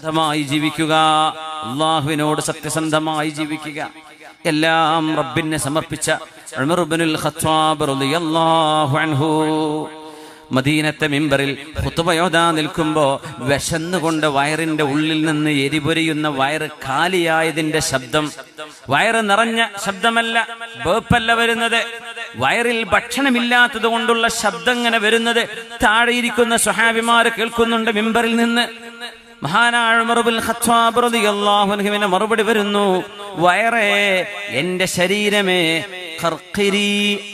സത്യസന്ധമായി ജീവിക്കുക. അള്ളാഹുവിനോട് സത്യസന്ധമായി ജീവിക്കുക. എല്ലാം റബ്ബിനെ സമർപ്പിച്ച മദീനത്തെ മിമ്പറിൽ ഹുത്തുബയോദാ നിൽക്കുമ്പോ വിശന്നുകൊണ്ട് വയറിന്റെ ഉള്ളിൽ നിന്ന് എരിപൊരിയുന്ന വയറ് കാലിയായതിന്റെ ശബ്ദം. വയറ് നിറഞ്ഞ ശബ്ദമല്ല വേപ്പല്ല വരുന്നത്. വയറിൽ ഭക്ഷണമില്ലാത്തത് കൊണ്ടുള്ള ശബ്ദം ഇങ്ങനെ വരുന്നത്. താഴെയിരിക്കുന്ന സ്വഹാബിമാര് കേൾക്കുന്നുണ്ട് മിമ്പറിൽ നിന്ന്. അൻഹുവിന്റെ മറുപടി വരുന്നു. വയറേ എന്റെ ശരീരമേ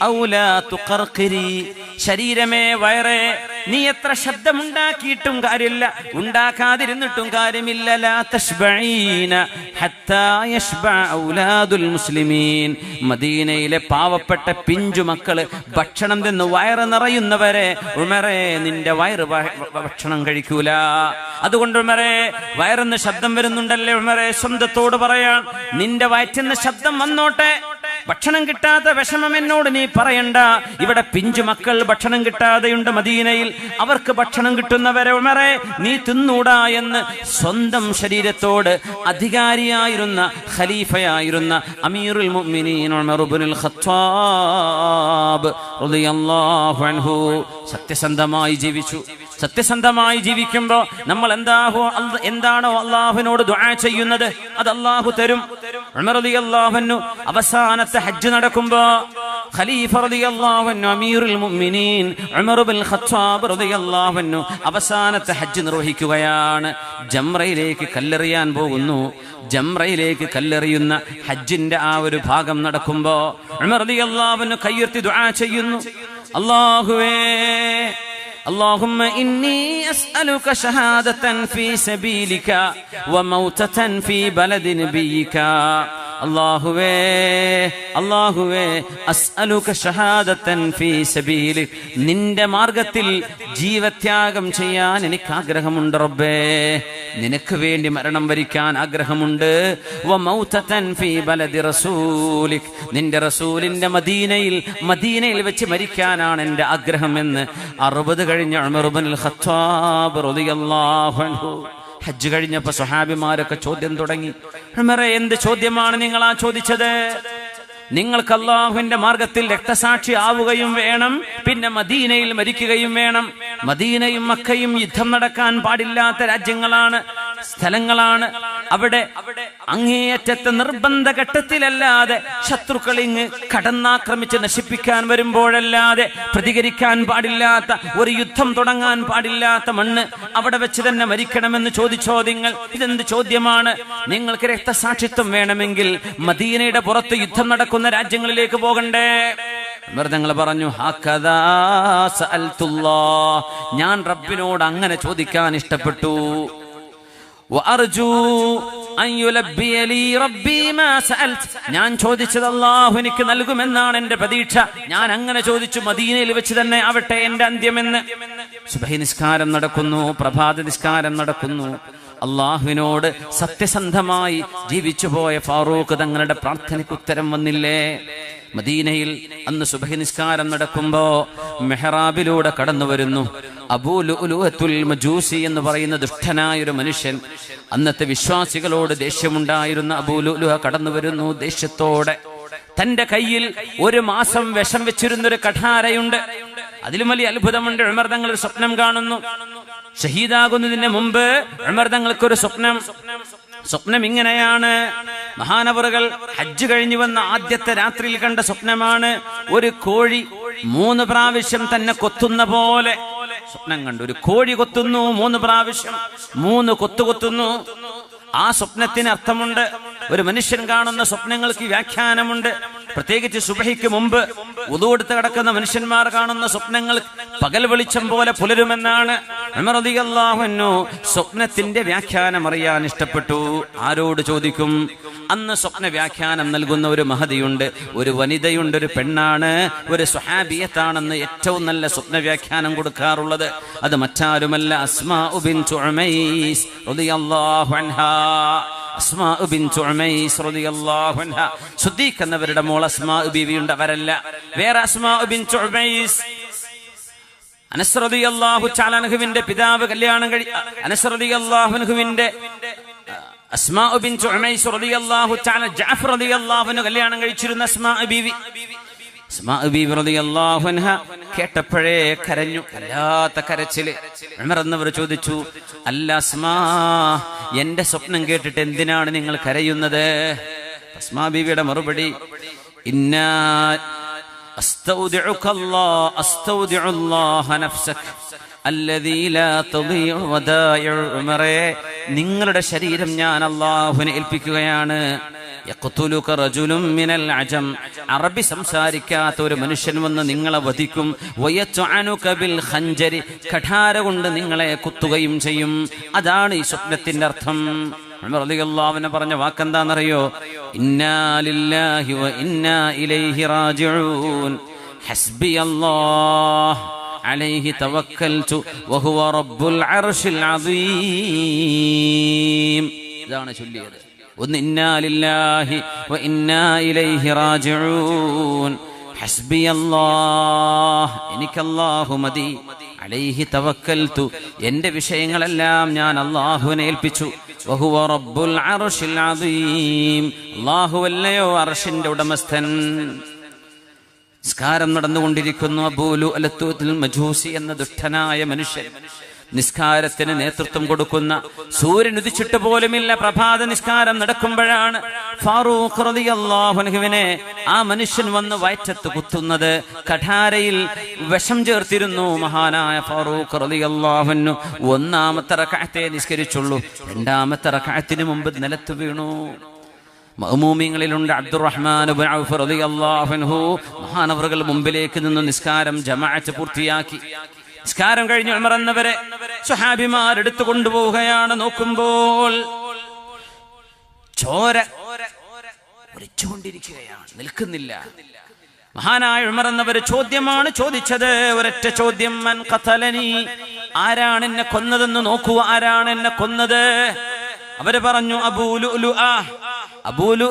ഔലാ തുഖർഖിരി ശരീരമേ വയറേ നീ എത്ര ശബ്ദമുണ്ടാക്കിയിട്ടും കാര്യമില്ല. ഉണ്ടാക്കാതിരുന്നിട്ടും കാര്യമില്ല. മുസ്ലിമീൻ. മദീനയിലെ പാവപ്പെട്ട പിഞ്ചു മക്കൾ ഭക്ഷണം തിന്ന് വയറ് നിറയുന്നവരെ ഉമറേ നിന്റെ വയറ് ഭക്ഷണം കഴിക്കൂല. അതുകൊണ്ട് ഉമറേ വയറിന്ന് ശബ്ദം വരുന്നുണ്ടല്ലേ ഉമറേ? സ്വന്തത്തോട് പറയാൻ നിന്റെ വയറ്റിന്ന് ശബ്ദം വന്നോട്ടെ. ഭക്ഷണം കിട്ടാത്ത വിഷമം എന്നോട് നീ പറയണ്ട. ഇവിടെ പിഞ്ചു മക്കൾ ഭക്ഷണം കിട്ടാതെയുണ്ട് മദീനയിൽ. അവർക്ക് ഭക്ഷണം കിട്ടുന്നവരെ ഉമറെ നീ തിന്നൂടാ എന്ന് സ്വന്തം ശരീരത്തോട് അധികാരിയായിരുന്ന ഖലീഫയായിരുന്ന അമീറുൽ അൻഹു സത്യസന്ധമായി ജീവിച്ചു. സത്യസന്ധമായി ജീവിക്കുമ്പോ നമ്മൾ എന്താഹോ എന്താണോ അള്ളാഹുവിനോട് ദുആ ചെയ്യുന്നത്? അത് അള്ളാഹു തരും. അവസാനത്തെ ഹജ്ജ് നടക്കുമ്പോ ഖലീഫ അമീറുൽ മുഅ്മിനീൻ ഉമർ ബിൻ ഖത്താബ് അവസാനത്തെ ഹജ്ജ് നിർവഹിക്കുകയാണ്. ജംറയിലേക്ക് കല്ലെറിയാൻ പോകുന്നു. ജംറയിലേക്ക് കല്ലെറിയുന്ന ഹജ്ജിന്റെ ആ ഒരു ഭാഗം നടക്കുമ്പോ ഉമർ റളിയല്ലാഹു അൻഹു കയ്യുയർത്തി ദുആ ചെയ്യുന്നു. അല്ലാഹുവേ اللهم إني أسألك شهادة في سبيلك وموتة في بلد نبيك. അള്ളാഹുവേ അള്ളാഹുവേ അസ്അലുക ഷഹാദത്തൻ ഫീ സബീലി. നിന്റെ മാർഗത്തിൽ ജീവത്യാഗം ചെയ്യാൻ എനിക്ക് ആഗ്രഹമുണ്ട് റബ്ബേ. നിനക്ക് വേണ്ടി മരണം വരിക്കാൻ ആഗ്രഹമുണ്ട്. മൗതതൻ ഫീ ബലദി റസൂലിക്. നിന്റെ റസൂലിന്റെ മദീനയിൽ മദീനയിൽ വെച്ച് മരിക്കാനാണ് എന്റെ ആഗ്രഹം എന്ന് അറുപത് കഴിഞ്ഞ ഉമർ ഖത്താബ് റളിയല്ലാഹു അൻഹു ഹജ്ജ് കഴിഞ്ഞപ്പോ സ്വഹാബിമാരൊക്കെ ചോദ്യം തുടങ്ങി. എന്ത് ചോദ്യമാണ് നിങ്ങൾ ആ ചോദിച്ചത്? നിങ്ങൾക്ക് അള്ളാഹുവിന്റെ മാർഗത്തിൽ രക്തസാക്ഷി ആവുകയും വേണം പിന്നെ മദീനയിൽ മരിക്കുകയും വേണം. മദീനയും മക്കയും യുദ്ധം നടക്കാൻ പാടില്ലാത്ത രാജ്യങ്ങളാണ് സ്ഥലങ്ങളാണ്. അവിടെ അങ്ങേയറ്റത്തെ നിർബന്ധ ഘട്ടത്തിലല്ലാതെ ശത്രുക്കൾ ഇങ്ങ് കടന്നാക്രമിച്ച് നശിപ്പിക്കാൻ വരുമ്പോഴല്ലാതെ പ്രതികരിക്കാൻ പാടില്ലാത്ത ഒരു യുദ്ധം തുടങ്ങാൻ പാടില്ലാത്ത മണ്ണ് അവിടെ വെച്ച് തന്നെ മരിക്കണമെന്ന് ചോദിച്ചോ നിങ്ങൾ? ഇതെന്ത് ചോദ്യമാണ്? നിങ്ങൾക്ക് രക്തസാക്ഷിത്വം വേണമെങ്കിൽ മദീനയുടെ പുറത്ത് യുദ്ധം നടക്കുന്ന രാജ്യങ്ങളിലേക്ക് പോകണ്ടേ. മൃതങ്ങൾ പറഞ്ഞു. ഞാൻ റബ്ബിനോട് അങ്ങനെ ചോദിക്കാൻ ഇഷ്ടപ്പെട്ടു. ഞാൻ ചോദിച്ചത് അള്ളാഹു എനിക്ക് നൽകുമെന്നാണ് എന്റെ പ്രതീക്ഷ. ഞാൻ അങ്ങനെ ചോദിച്ചു മദീനയിൽ വെച്ച് തന്നെ ആവട്ടെ എന്റെ അന്ത്യമെന്ന്. സുബഹി നിസ്കാരം നടക്കുന്നു പ്രഭാത നിസ്കാരം നടക്കുന്നു. അള്ളാഹുവിനോട് സത്യസന്ധമായി ജീവിച്ചുപോയ ഫാറൂഖ് തങ്ങളുടെ പ്രാർത്ഥനയ്ക്ക് ഉത്തരം വന്നില്ലേ? മദീനയിൽ അന്ന് സുബഹി നിസ്കാരം നടക്കുമ്പോ മെഹ്റാബിലൂടെ കടന്നു വരുന്നു അബൂലുഅത്തുൽ മജൂസി എന്ന് പറയുന്ന ദുഷ്ടനായ ഒരു മനുഷ്യൻ അന്നത്തെ വിശ്വാസികളോട് ദേഷ്യമുണ്ടായിരുന്ന അബൂലുലുഹ കടന്നു വരുന്നു ദേഷ്യത്തോടെ. തന്റെ കയ്യിൽ ഒരു മാസം വിഷം വെച്ചിരുന്നൊരു കഠാരയുണ്ട്. അതിലും വലിയ അത്ഭുതമുണ്ട്. ഉമർ തങ്ങൾ ഒരു സ്വപ്നം കാണുന്നു. ഷഹീദാകുന്നതിന് മുമ്പ് ഉമർ തങ്ങൾക്കൊരു സ്വപ്നം. സ്വപ്നം ഇങ്ങനെയാണ്. മഹാനവറുകൾ ഹജ്ജ് കഴിഞ്ഞു വന്ന ആദ്യത്തെ രാത്രിയിൽ കണ്ട സ്വപ്നമാണ് ഒരു കോഴി മൂന്ന് പ്രാവശ്യം തന്നെ കൊത്തുന്ന പോലെ. സ്വപ്നം കണ്ടു. ഒരു കോഴി കൊത്തുന്നു മൂന്ന് പ്രാവശ്യം. മൂന്ന് കൊത്തു കൊത്തുന്നു. ആ സ്വപ്നത്തിന് അർത്ഥമുണ്ട്. ഒരു മനുഷ്യൻ കാണുന്ന സ്വപ്നങ്ങൾക്ക് വ്യാഖ്യാനമുണ്ട്. പ്രത്യേകിച്ച് സുബഹിക്ക് മുമ്പ് ഉതുകൊടുത്ത് കിടക്കുന്ന മനുഷ്യന്മാർ കാണുന്ന സ്വപ്നങ്ങൾ പകൽ വെളിച്ചം പോലെ പുലരുമെന്നാണ് സ്വപ്നത്തിന്റെ വ്യാഖ്യാനം അറിയാൻ ഇഷ്ടപ്പെട്ടു. ആരോട് ചോദിക്കും? അന്ന് സ്വപ്ന വ്യാഖ്യാനം നൽകുന്ന ഒരു മഹതിയുണ്ട് ഒരു വനിതയുണ്ട് ഒരു പെണ്ണാണ് ഒരു സ്വഹാബിയത്താണെന്ന് ഏറ്റവും നല്ല സ്വപ്ന വ്യാഖ്യാനം കൊടുക്കാറുള്ളത്. അത് മറ്റാരുമല്ല അസ്മാ മോൾ അസ്മാ ബീവിയുണ്ട് അവരല്ല. വേറെ അനസ്രതി അള്ളാഹു ചാലനഹുവിന്റെ പിതാവ് കല്യാണം കഴി അനസ്രതി അള്ളാഹുനുഹുവിന്റെ അസ്മാ ഉമൈസ് റളിയല്ലാഹു തആല കല്യാണം കഴിച്ചിരുന്ന അസ്മാ അസ്മാ റളിയല്ലാഹു അൻഹ കേട്ടപ്പോഴേ കരഞ്ഞു. വല്ലാത്ത കരച്ചിൽ. ഉമർ ചോദിച്ചു അല്ല അസ്മാ എന്റെ സ്വപ്നം കേട്ടിട്ട് എന്തിനാണ് നിങ്ങൾ കരയുന്നത്? അസ്മാ ബീവിയുടെ മറുപടി ഇന്നാ أستودعك الله أستودع الله نفسك الذي لا تضيع ودائع عمره നിങ്ങളുടെ ശരീരം ഞാൻ അള്ളാഹുവിനെ ഏൽപ്പിക്കുകയാണ് യഖ്തുലുക റജുലുൻ മിനൽ അജം അറബി സംസാരിക്കാത്ത ഒരു മനുഷ്യൻ വന്ന് നിങ്ങളെ വധിക്കും വയത്അനുക ബിൽ ഖഞ്ചരി കഠാര കൊണ്ട് നിങ്ങളെ കുത്തുകയും ചെയ്യും അതാണ് ഈ സ്വപ്നത്തിന്റെ അർത്ഥം റളിയല്ലാഹുവിനെ പറഞ്ഞ വാക്കെന്താണെന്നറിയോ? ഇന്നാ ലില്ലാഹി വ ഇന്നാ ഇലൈഹി റാജിഊൻ ഹസ്ബി അലൈഹി തവക്കൽതു വഹുവ റബ്ബുൽ അർശിൽ അദീം. ഇതാണ് ചൊല്ലിയത്. ഒന്ന് ഇന്നാ ലില്ലാഹി വ ഇലൈഹി റാജിഊൻ ഹസ്ബി അല്ലാഹ് എനിക്കല്ലാഹു മതി. അലൈഹി തവക്കൽതു. എന്റെ വിഷയങ്ങളെല്ലാം ഞാൻ അള്ളാഹുവിനെ ഏൽപ്പിച്ചു. അല്ലാഹുവല്ലയോ അർശിന്റെ ഉടമസ്ഥൻ. സ്കാരം നടന്നുകൊണ്ടിരിക്കുന്നു അബൂലു അലത്തൂത്തിൽ മജൂസി എന്ന ദുഷ്ടനായ മനുഷ്യൻ. നിസ്കാരത്തിന് നേതൃത്വം കൊടുക്കുന്ന സൂര്യൻ ഉദിച്ചിട്ട് പോലുമില്ല. പ്രഭാത നിസ്കാരം നടക്കുമ്പോഴാണ് ഫാറൂഖ് റളിയല്ലാഹുവിനെ ആ മനുഷ്യൻ വന്ന് വയറ്റത്ത് കുത്തുന്നത്. കഠാരയിൽ വിഷം ചേർത്തിരുന്നു മഹാനായ ഫാറൂഖ് റളിയല്ലാഹുവിനു ഒന്നാമത്തെ റക്അത്തെ നിസ്കരിച്ചുള്ളൂ. രണ്ടാമത്തെ റക്അത്തിന് മുമ്പ് നിലത്ത് വീണു. മഹമൂമിങ്ങളിലുണ്ട് അബ്ദുറഹ്മാൻ മഹാനവറുകൾ മുമ്പിലേക്ക് നിന്ന് നിസ്കാരം ജമാഅത്ത് പൂർത്തിയാക്കി. നിസ്കാരം കഴിഞ്ഞ് ഉമർ സുഹാബിമാരെടുത്തു കൊണ്ടുപോവുകയാണ് നോക്കുമ്പോൾ ചോര ഒലിച്ചുകൊണ്ടിരിക്കുകയാണ്. നിൽക്കുന്നില്ല. മഹാനായ ഉമർ എന്നവര് ചോദ്യമാണ് ചോദിച്ചത്. ഒരൊറ്റ ചോദ്യം മൻ ആരാണ് എന്നെ കൊന്നതെന്ന് നോക്കൂ ആരാണ് എന്നെ കൊന്നത്? അവർ പറഞ്ഞു അബൂലു അബൂലു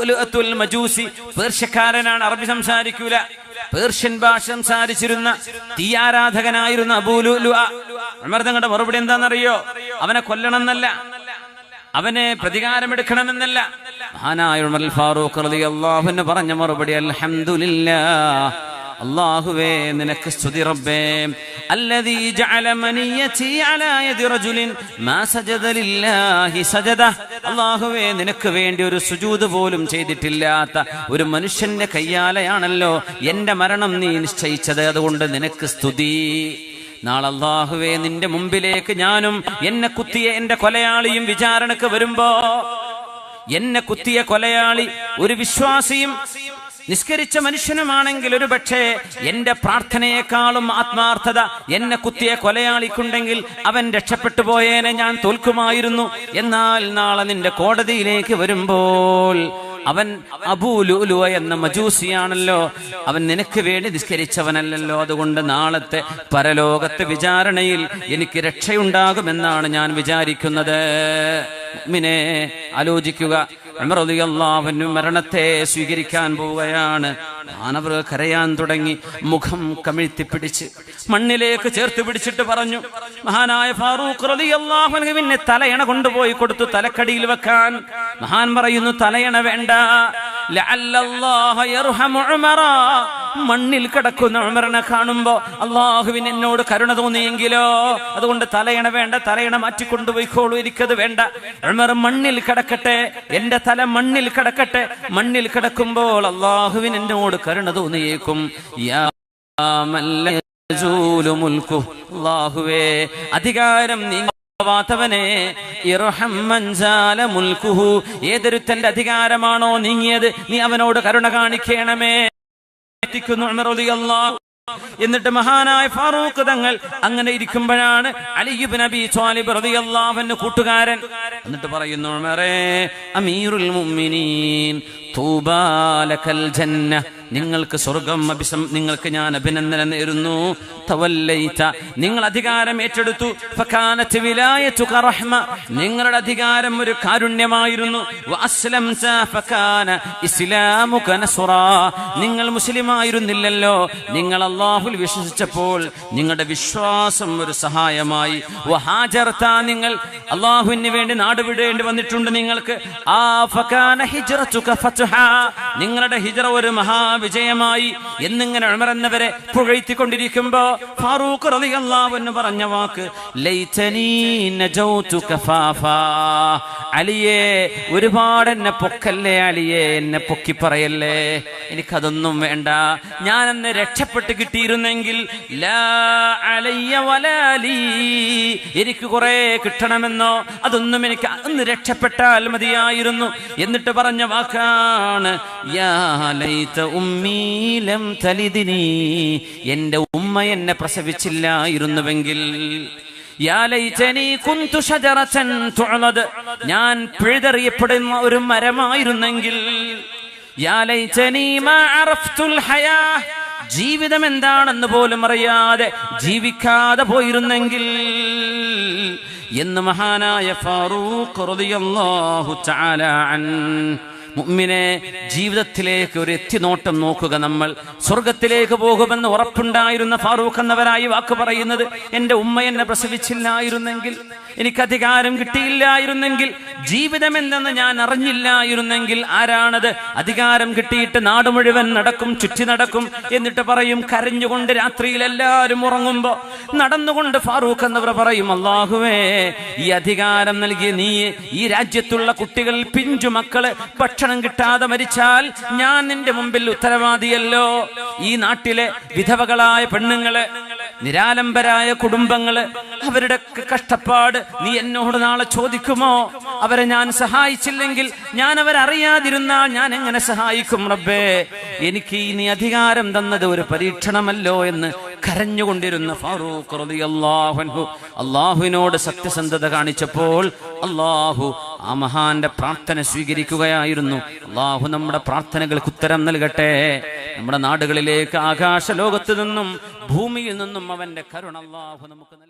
മജൂസി. പേർഷ്യക്കാരനാണ് അറബി സംസാരിക്കൂല. പേർഷ്യൻ ഭാഷ സംസാരിച്ചിരുന്ന തീയാരാധകനായിരുന്ന അബൂലു ഉമർ തങ്ങളുടെ മറുപടി എന്താണെന്നറിയോ? അവനെ കൊല്ലണമെന്നല്ല. അവനെ പ്രതികാരമെടുക്കണമെന്നല്ല. മഹാനായ ഉമർ ഫാറൂഖ് റളിയല്ലാഹു അൻഹു പറഞ്ഞ മറുപടി അൽഹംദുലില്ലാ അല്ലാഹുവേ നിനക്ക് സ്തുതി റബ്ബേ. അല്ലദീ ജഅല മനിയതി അലാ യദി റജുലിൻ മാ സജദ ലില്ലാഹി സജദ. അള്ളാഹുവേ നിനക്ക് വേണ്ടി ഒരു സുജൂദ് പോലും ചെയ്തിട്ടില്ലാത്ത ഒരു മനുഷ്യന്റെ കയ്യാലയാണല്ലോ എന്റെ മരണം നീ നിശ്ചയിച്ചത്. അതുകൊണ്ട് നിനക്ക് സ്തുതി. നാളെ അള്ളാഹുവേ നിന്റെ മുമ്പിലേക്ക് ഞാനും എന്നെ കുത്തിയ എന്റെ കൊലയാളിയും വിചാരണക്ക് വരുമ്പോ എന്നെ കുത്തിയ കൊലയാളി ഒരു വിശ്വാസിയും നിസ്കരിച്ച മനുഷ്യനുമാണെങ്കിൽ ഒരു പക്ഷേ എന്റെ പ്രാർത്ഥനയെക്കാളും ആത്മാർത്ഥത എന്നെ കുത്തിയ കൊലയാളിക്കുണ്ടെങ്കിൽ അവൻ രക്ഷപ്പെട്ടു പോയേനെ ഞാൻ തോൽക്കുമായിരുന്നു. എന്നാൽ നാളെ നിന്റെ കോടതിയിലേക്ക് വരുമ്പോൾ അവൻ അബൂലുലുവ എന്ന മജൂസിയാണല്ലോ. അവൻ നിനക്ക് വേണ്ടി നിസ്കരിച്ചവനല്ലല്ലോ. അതുകൊണ്ട് നാളത്തെ പരലോകത്തെ വിചാരണയിൽ എനിക്ക് രക്ഷയുണ്ടാകുമെന്നാണ് ഞാൻ വിചാരിക്കുന്നത്. മിനെ ആലോചിക്കുക. അള്ളാഹുവിനും മരണത്തെ സ്വീകരിക്കാൻ പോവുകയാണ്. മാനവർ കരയാൻ തുടങ്ങി. മുഖം കമിഴ്ത്തി പിടിച്ച് മണ്ണിലേക്ക് ചേർത്ത് പിടിച്ചിട്ട് പറഞ്ഞു മഹാനായ ഫാറൂഖ് റലിയല്ലാഹുവിനെ തലയണ കൊണ്ടുപോയി കൊടുത്തു തലക്കടിയിൽ വെക്കാൻ. മഹാൻ പറയുന്നു തലയണ വേണ്ട. ലഅല്ലല്ലാഹ യർഹമു ഉമറ. മണ്ണിൽ കിടക്കുന്ന ഉമറിനെ കാണുമ്പോ അള്ളാഹുവിൻ എന്നോട് കരുണ തോന്നിയെങ്കിലോ? അതുകൊണ്ട് തലയണ വേണ്ട തലയണ മാറ്റി മാറ്റിക്കൊണ്ടുപോയിക്കോളൂ എനിക്കത് വേണ്ട. ഉമർ മണ്ണിൽ കിടക്കട്ടെ എന്റെ തല മണ്ണിൽ കിടക്കട്ടെ. മണ്ണിൽ കിടക്കുമ്പോൾ അള്ളാഹുവിൻ എന്നോട് കരുണ തോന്നിയേക്കും. അള്ളാഹുവേ അധികാരം നീ ഏതൊരുത്തന്റെ അധികാരമാണോ നീങ്ങിയത്? നീ അവനോട് കരുണ കാണിക്കണമേ. റളിയല്ലാഹു എന്നിട്ട് മഹാനായ ഫാറൂഖ് തങ്ങൾ അങ്ങനെ ഇരിക്കുമ്പോഴാണ് അലിയുബ് നബി സ്വാലിബ് റളിയല്ലാഹുവിന്റെ കൂട്ടുകാരൻ. എന്നിട്ട് പറയുന്നു അമീറുൽ മുഅ്മിനീൻ തൂബാലകൽ ജന്ന നിങ്ങൾക്ക് സ്വർഗം അഭിസം നിങ്ങൾക്ക് ഞാൻ അഭിനന്ദനം നേരുന്നു. നിങ്ങൾ അധികാരം ഏറ്റെടുത്തു. നിങ്ങളുടെ അധികാരം ഒരു കാരുണ്യമായിരുന്നു. നിങ്ങൾ മുസ്ലിമായിരുന്നില്ലല്ലോ നിങ്ങൾ അള്ളാഹുൽ വിശ്വസിച്ചപ്പോൾ നിങ്ങളുടെ വിശ്വാസം ഒരു സഹായമായി. നിങ്ങൾ അള്ളാഹുവിന് വേണ്ടി നാട് വിടേണ്ടി വന്നിട്ടുണ്ട് നിങ്ങൾക്ക്. നിങ്ങളുടെ ഹിജറ ഒരു മഹാവിജയമായി എന്നിങ്ങനെ ഉമറന്നവരെ പുകഴ്ത്തിക്കൊണ്ടിരിക്കുമ്പോ ഫാറൂഖ് റളിയല്ലാഹു അൻഹു പറഞ്ഞ വാക്ക് അലിയെ ഒരുപാട് എന്നെ പൊക്കല്ലേ അലിയെ എന്നെ പൊക്കി പറയല്ലേ? എനിക്കതൊന്നും വേണ്ട. ഞാൻ അന്ന് രക്ഷപ്പെട്ട് കിട്ടിയിരുന്നെങ്കിൽ. എനിക്ക് കുറെ കിട്ടണമെന്നോ അതൊന്നും എനിക്ക് അന്ന് രക്ഷപ്പെട്ടാൽ മതിയായിരുന്നു. എന്നിട്ട് പറഞ്ഞ വാക്കാണ് യാ ലൈത ഉമ്മീ ലം തലിദിനി എന്റെ ഉമ്മ എന്നെ പ്രസവിച്ചില്ലായിരുന്നുവെങ്കിൽ. ഞാൻ പിഴുതെറിയപ്പെടുന്ന ഒരു മരമായിരുന്നെങ്കിൽ. ജീവിതം എന്താണെന്ന് പോലും അറിയാതെ ജീവിക്കാതെ പോയിരുന്നെങ്കിൽ. എന്ന് മഹാനായ ഫാറൂഖ് റളിയല്ലാഹു തആല അൻ മുഅ്മിനെ ജീവിതത്തിലേക്ക് ഒരു എത്തിനോട്ടം നോക്കുക നമ്മൾ. സ്വർഗത്തിലേക്ക് പോകുമെന്ന് ഉറപ്പുണ്ടായിരുന്ന ഫാറൂഖ് എന്നവരായി വാക്ക് പറയുന്നത് എന്റെ ഉമ്മ എന്നെ പ്രസവിച്ചില്ലായിരുന്നെങ്കിൽ എനിക്ക് അധികാരം കിട്ടിയില്ലായിരുന്നെങ്കിൽ ജീവിതം എന്തെന്ന് ഞാൻ അറിഞ്ഞില്ലായിരുന്നെങ്കിൽ ആരാണത്? അധികാരം കിട്ടിയിട്ട് നാട് മുഴുവൻ നടക്കും ചുറ്റി നടക്കും എന്നിട്ട് പറയും കരഞ്ഞുകൊണ്ട് രാത്രിയിൽ എല്ലാവരും ഉറങ്ങുമ്പോ നടന്നുകൊണ്ട് ഫാറൂഖ് എന്നവർ പറയും അള്ളാഹുവേ ഈ അധികാരം നൽകിയ നീ ഈ രാജ്യത്തുള്ള കുട്ടികൾ പിഞ്ചു മക്കൾ ഭക്ഷണം കിട്ടാതെ മരിച്ചാൽ ഞാൻ നിന്റെ മുമ്പിൽ ഉത്തരവാദിയല്ലോ. ഈ നാട്ടിലെ വിധവകളായ പെണ്ണുങ്ങൾ നിരാലംബരായ കുടുംബങ്ങൾ അവരുടെ കഷ്ടപ്പാട് നീ എന്നോട് നാളെ ചോദിക്കുമോ? അവരെ ഞാൻ സഹായിച്ചില്ലെങ്കിൽ ഞാൻ അവരറിയാതിരുന്നാൽ ഞാൻ എങ്ങനെ സഹായിക്കും റബ്ബേ? എനിക്ക് ഈ നീ അധികാരം തന്നത് ഒരു പരീക്ഷണമല്ലോ എന്ന് കരഞ്ഞുകൊണ്ടിരുന്ന ഫാറൂഖ് അള്ളാഹുവിനോട് സത്യസന്ധത കാണിച്ചപ്പോൾ അള്ളാഹു ആ മഹാന്റെ പ്രാർത്ഥന സ്വീകരിക്കുകയായിരുന്നു. അള്ളാഹു നമ്മുടെ പ്രാർത്ഥനകൾക്ക് ഉത്തരം നൽകട്ടെ. നമ്മുടെ നാടുകളിലേക്ക് ആകാശ ലോകത്ത് നിന്നും ഭൂമിയിൽ നിന്നും അവന്റെ കരുണ അള്ളാഹു നമുക്ക്